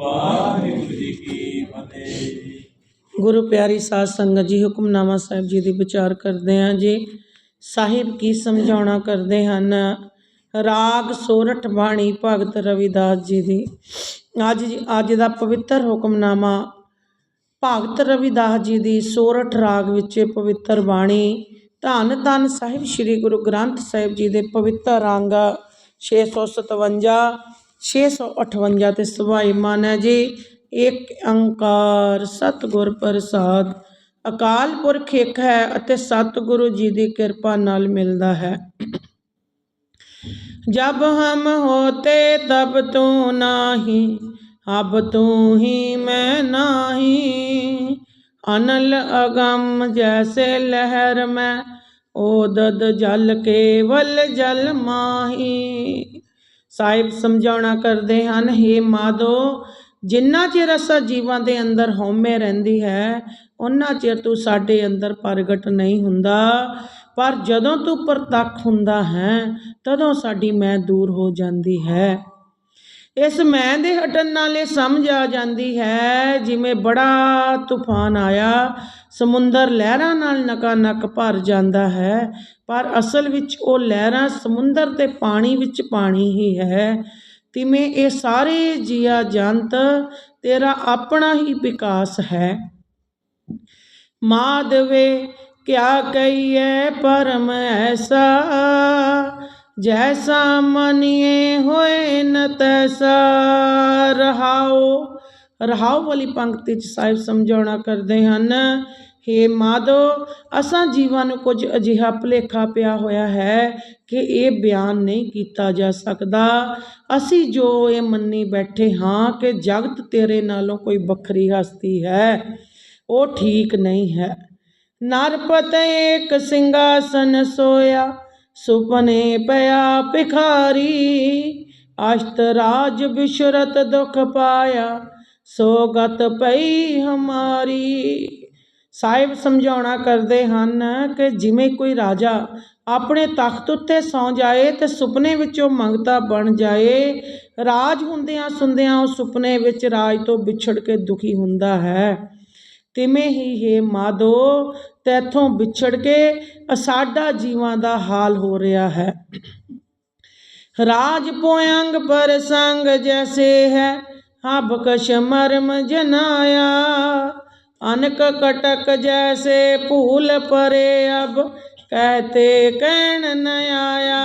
ਵਾਹਿਗੁਰੂ ਜੀ ਕੀ ਫਤਿਹ। ਗੁਰੂ ਪਿਆਰੀ ਸਾਧ ਸੰਗਤ ਜੀ, ਹੁਕਮਨਾਮਾ ਸਾਹਿਬ ਜੀ ਦੀ ਵਿਚਾਰ ਕਰਦੇ ਹਾਂ ਜੀ। ਸਾਹਿਬ ਕੀ ਸਮਝਾਉਣਾ ਕਰਦੇ ਹਨ? ਰਾਗ ਸੋਰਠ ਬਾਣੀ ਭਗਤ ਰਵਿਦਾਸ ਜੀ ਦੀ। ਅੱਜ ਅੱਜ ਦਾ ਪਵਿੱਤਰ ਹੁਕਮਨਾਮਾ ਭਗਤ ਰਵਿਦਾਸ ਜੀ ਦੀ ਸੋਰਠ ਰਾਗ ਵਿੱਚ ਪਵਿੱਤਰ ਬਾਣੀ, ਧੰਨ ਧੰਨ ਸਾਹਿਬ ਸ੍ਰੀ ਗੁਰੂ ਗ੍ਰੰਥ ਸਾਹਿਬ ਜੀ ਦੇ ਪਵਿੱਤਰ ਅੰਗ 657 658 ਤੇ ਸਵਾਈ ਮਾਨੈ ਜੀ। ਇੱਕ ਅੰਕਾਰ ਸਤਗੁਰ ਪ੍ਰਸਾਦ। ਅਕਾਲ ਪੁਰਖ ਇੱਕ ਹੈ ਅਤੇ ਸਤਗੁਰੂ ਜੀ ਦੀ ਕਿਰਪਾ ਨਾਲ ਮਿਲਦਾ ਹੈ। ਜਬ ਹਮ ਹੋਤੇ ਤਬ ਤੂੰ ਨਾਹੀ ਅਬ ਤੂੰ ਹੀ ਮੈਂ ਨਾਹੀ। ਅਨਲ ਅਗਮ ਜੈਸੇ ਲਹਿਰ ਮੈਂ, ਓਦਦ ਜਲ ਕੇਵਲ ਜਲ ਮਾਹੀ। ਸਾਹਿਬ ਸਮਝਾਉਣਾ ਕਰਦੇ ਹਨ हे ਮਾਧੋ, ਜਿੰਨਾ ਚਿਰ ਅਸਾਂ ਜੀਵਾਂ ਦੇ ਅੰਦਰ ਹਉਮੈ ਰਹਿੰਦੀ ਹੈ ਉਹਨਾਂ ਚਿਰ ਤੂੰ ਸਾਡੇ ਅੰਦਰ ਪ੍ਰਗਟ ਨਹੀਂ ਹੁੰਦਾ। ਪਰ ਜਦੋਂ ਤੂੰ ਪ੍ਰਤੱਖ ਹੁੰਦਾ ਹੈ, ਤਦੋਂ ਸਾਡੀ ਮੈਂ ਦੂਰ ਹੋ ਜਾਂਦੀ ਹੈ। ਇਸ ਮੈਂ ਦੇ ਹਟਣ ਨਾਲ ਇਹ ਸਮਝ ਆ ਜਾਂਦੀ ਹੈ, ਜਿਵੇਂ ਬੜਾ ਤੂਫਾਨ ਆਇਆ ਸਮੁੰਦਰ ਲਹਿਰਾਂ ਨਾਲ ਨਕਾ ਨਕ ਭਰ ਜਾਂਦਾ ਹੈ, ਪਰ ਅਸਲ ਵਿੱਚ ਉਹ ਲਹਿਰਾਂ ਸਮੁੰਦਰ ਤੇ ਪਾਣੀ ਵਿੱਚ ਪਾਣੀ ਹੀ ਹੈ। ਤਿਵੇਂ ਇਹ ਸਾਰੇ ਜੀਆ ਜੰਤ ਤੇਰਾ ਆਪਣਾ ਹੀ ਵਿਕਾਸ ਹੈ। ਮਾਧਵੇ, ਕਿਆ ਕਹੀਏ ਪਰਮ ਐਸਾ? ਜੈਸਾ ਮਨੀਏ ਹੋਏ ਨ ਤੈਸਾ, ਰਹਾਓ ਰਹਾਓ ਵਾਲੀ ਪੰਕਤੀ ਚ ਸਾਹਿਬ ਸਮਝਾਉਣਾ ਕਰਦੇ ਹਨ, ਹੇ ਮਾਧੋ, ਅਸਾਂ ਜੀਵਾਂ ਨੂੰ ਕੁਝ ਅਜਿਹਾ ਭੁਲੇਖਾ ਪਿਆ ਹੋਇਆ ਹੈ ਕਿ ਇਹ ਬਿਆਨ ਨਹੀਂ ਕੀਤਾ ਜਾ ਸਕਦਾ। ਅਸੀਂ ਜੋ ਇਹ ਮੰਨੀ ਬੈਠੇ ਹਾਂ ਕਿ ਜਗਤ ਤੇਰੇ ਨਾਲੋਂ ਕੋਈ ਵੱਖਰੀ ਹਸਤੀ ਹੈ, ਉਹ ਠੀਕ ਨਹੀਂ ਹੈ। ਨਰਪਤ ਏਕ ਸਿੰਘਾਸਨ ਸੋਇਆ, ਸੁਪਨੇ ਪਿਆ ਭਿਖਾਰੀ ਅਸ਼ਤ ਰਾਜ ਬਿਸ਼ਰਤ ਦੁਖ ਪਾਇਆ। ਸੋ ਗਤ ਪਈ ਹਮਾਰੀ। ਸਾਹਿਬ ਸਮਝਾਉਣਾ ਕਰਦੇ ਹਨ ਕਿ ਜਿਵੇਂ ਕੋਈ ਰਾਜਾ ਆਪਣੇ ਤਖਤ ਉੱਤੇ ਸੌਂ ਜਾਏ ਤੇ ਸੁਪਨੇ ਵਿੱਚੋਂ ਮੰਗਤਾ ਬਣ ਜਾਏ, ਰਾਜ ਹੁੰਦਿਆਂ ਸੁੰਦਿਆਂ ਉਹ ਸੁਪਨੇ ਵਿੱਚ ਰਾਜ ਤੋਂ ਵਿਛੜ ਕੇ ਦੁਖੀ ਹੁੰਦਾ ਹੈ। ਤਿਵੇਂ ਹੀ ਹੈ ਮਾਧੋ, ਤੈਥੋਂ ਵਿਛੜ ਕੇ ਅਸਾਡਾ ਜੀਵਾਂ ਦਾ ਹਾਲ ਹੋ ਰਿਹਾ ਹੈ। ਰਾਜ ਪੋਇੰਗ ਪਰ ਸੰਗ ਜੈਸੇ ਹੈ ਹਬ ਕਸ਼ ਮਰਮ ਜਨਾਇਆ, ਅਨਕ ਕਟਕ ਜੈਸੇ ਭੂਲ ਪਰੇ ਅਬ ਕਹਤੇ ਕਹਿਣ ਨ ਆਇਆ।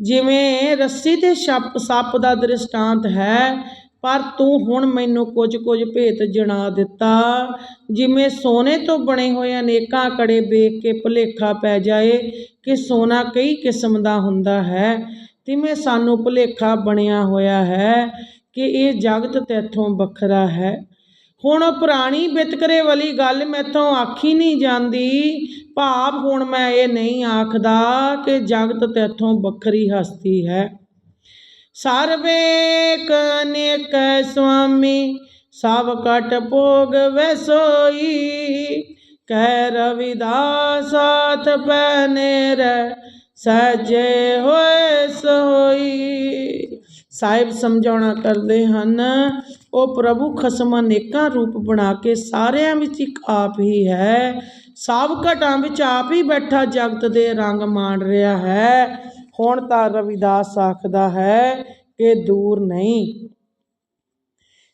ਜਿਵੇਂ ਰੱਸੀ ਤੇ ਛੱਪ ਸੱਪ ਦਾ ਦ੍ਰਿਸ਼ਟਾਂਤ ਹੈ, ਪਰ ਤੂੰ ਹੁਣ ਮੈਨੂੰ ਕੁਝ ਕੁਝ ਭੇਤ ਜਣਾ ਦਿੱਤਾ। ਜਿਵੇਂ ਸੋਨੇ ਤੋਂ ਬਣੇ ਹੋਏ ਅਨੇਕਾਂ ਕੜੇ ਵੇਖ ਕੇ ਭੁਲੇਖਾ ਪੈ ਜਾਏ ਕਿ ਸੋਨਾ ਕਈ ਕਿਸਮ ਦਾ ਹੁੰਦਾ ਹੈ, ਤਿਵੇਂ ਸਾਨੂੰ ਭੁਲੇਖਾ ਬਣਿਆ ਹੋਇਆ ਹੈ। ਕਿ ਇਹ ਜਗਤ ਤੇਥੋਂ ਵੱਖਰਾ ਹੈ। ਹੁਣ ਪੁਰਾਣੀ ਵਿਤਕਰੇ ਵਾਲੀ ਗੱਲ ਮੈਥੋਂ ਆਖੀ ਨਹੀਂ ਜਾਂਦੀ। ਭਾਵ ਹੁਣ ਮੈਂ ਇਹ ਨਹੀਂ ਆਖਦਾ ਕਿ ਜਗਤ ਤੇਥੋਂ ਵੱਖਰੀ ਹਸਤੀ ਹੈ। ਸਰਵੇ ਕਨੇਕ ਸੁਆਮੀ, ਸਭ ਕਟ ਭੋਗ ਵੈਸੋਈ। ਕਹਿ ਰਵਿਦਾਸ, ਸਾਥ ਪੈਨੇ ਰਹਿ ਸਜੇ ਹੋਏ ਸੋਈ। ਸਾਹਿਬ ਸਮਝਾਉਣਾ ਕਰਦੇ ਹਨ, ਉਹ ਪ੍ਰਭੂ ਖਸਮ ਅਨੇਕਾਂ ਰੂਪ ਬਣਾ ਕੇ ਸਾਰਿਆਂ ਵਿੱਚ ਇੱਕ ਆਪ ਹੀ ਹੈ। ਸਭ ਘਟਾਂ ਵਿੱਚ ਆਪ ਹੀ ਬੈਠਾ ਜਗਤ ਦੇ ਰੰਗ ਮਾਣ ਰਿਹਾ ਹੈ। ਹੁਣ ਤਾਂ ਰਵਿਦਾਸ ਆਖਦਾ ਹੈ ਕਿ ਦੂਰ ਨਹੀਂ।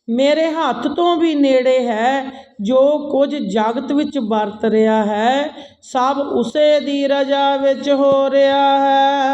ਮੇਰੇ ਹੱਥ ਤੋਂ ਵੀ ਨੇੜੇ ਹੈ, ਜੋ ਕੁਝ ਜਗਤ ਵਿੱਚ ਵਰਤ ਰਿਹਾ ਹੈ, ਸਭ ਉਸੇ ਦੀ ਰਜਾ ਵਿੱਚ ਹੋ ਰਿਹਾ ਹੈ।